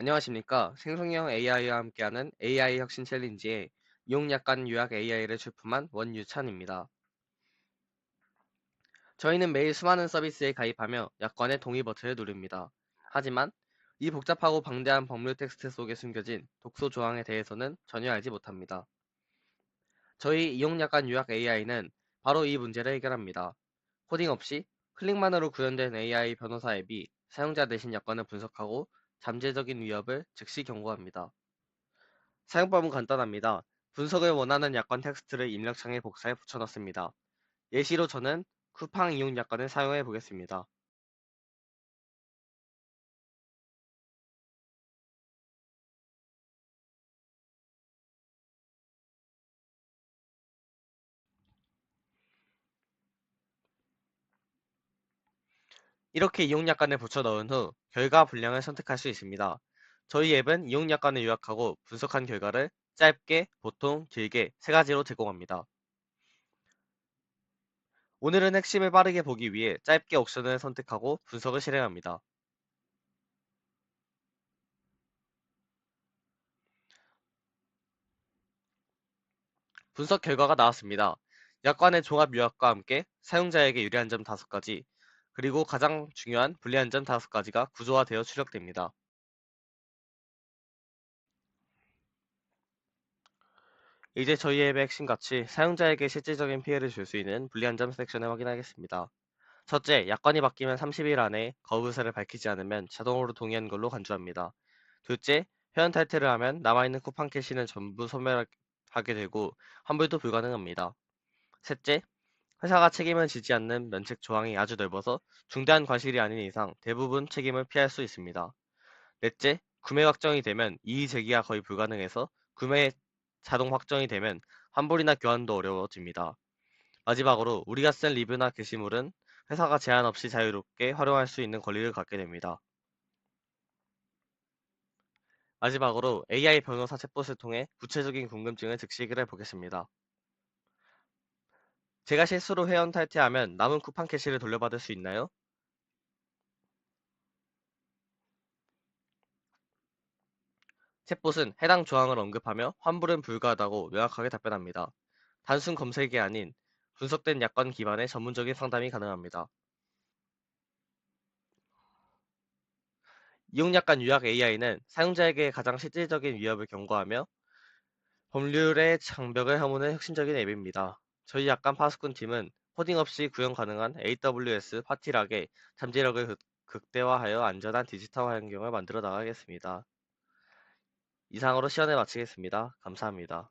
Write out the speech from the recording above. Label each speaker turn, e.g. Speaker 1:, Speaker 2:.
Speaker 1: 안녕하십니까. 생성형 AI와 함께하는 AI 혁신 챌린지의 이용약관 요약 AI를 출품한 원유찬입니다. 저희는 매일 수많은 서비스에 가입하며 약관의 동의 버튼을 누릅니다. 하지만 이 복잡하고 방대한 법률 텍스트 속에 숨겨진 독소 조항에 대해서는 전혀 알지 못합니다. 저희 이용약관 요약 AI는 바로 이 문제를 해결합니다. 코딩 없이 클릭만으로 구현된 AI 변호사 앱이 사용자 대신 약관을 분석하고 잠재적인 위협을 즉시 경고합니다. 사용법은 간단합니다. 분석을 원하는 약관 텍스트를 입력창에 복사해 붙여넣습니다. 예시로 저는 쿠팡 이용 약관을 사용해 보겠습니다. 이렇게 이용 약관을 붙여 넣은 후 결과 분량을 선택할 수 있습니다. 저희 앱은 이용 약관을 요약하고 분석한 결과를 짧게, 보통, 길게 세 가지로 제공합니다. 오늘은 핵심을 빠르게 보기 위해 짧게 옵션을 선택하고 분석을 실행합니다. 분석 결과가 나왔습니다. 약관의 종합 요약과 함께 사용자에게 유리한 점 5가지, 그리고 가장 중요한 불리한 점 5가지가 구조화되어 출력됩니다. 이제 저희 앱의 핵심같이 사용자에게 실질적인 피해를 줄 수 있는 불리한 점 섹션을 확인하겠습니다. 첫째, 약관이 바뀌면 30일 안에 거부세를 밝히지 않으면 자동으로 동의한 걸로 간주합니다. 둘째, 회원 탈퇴를 하면 남아있는 쿠팡 캐시는 전부 소멸하게 되고 환불도 불가능합니다. 셋째, 회사가 책임을 지지 않는 면책 조항이 아주 넓어서 중대한 과실이 아닌 이상 대부분 책임을 피할 수 있습니다. 넷째, 구매 확정이 되면 이의 제기가 거의 불가능해서 구매 자동 확정이 되면 환불이나 교환도 어려워집니다. 마지막으로 우리가 쓴 리뷰나 게시물은 회사가 제한 없이 자유롭게 활용할 수 있는 권리를 갖게 됩니다. 마지막으로 AI 변호사 챗봇을 통해 구체적인 궁금증을 즉시 해결해 보겠습니다. 제가 실수로 회원 탈퇴하면 남은 쿠팡 캐시를 돌려받을 수 있나요? 챗봇은 해당 조항을 언급하며 환불은 불가하다고 명확하게 답변합니다. 단순 검색이 아닌 분석된 약관 기반의 전문적인 상담이 가능합니다. 이용약관 요약 AI는 사용자에게 가장 실질적인 위협을 경고하며 법률의 장벽을 허무는 혁신적인 앱입니다. 저희 약관 파수꾼 팀은 코딩 없이 구현 가능한 AWS 파티락의 잠재력을 극대화하여 안전한 디지털 환경을 만들어 나가겠습니다. 이상으로 시연을 마치겠습니다. 감사합니다.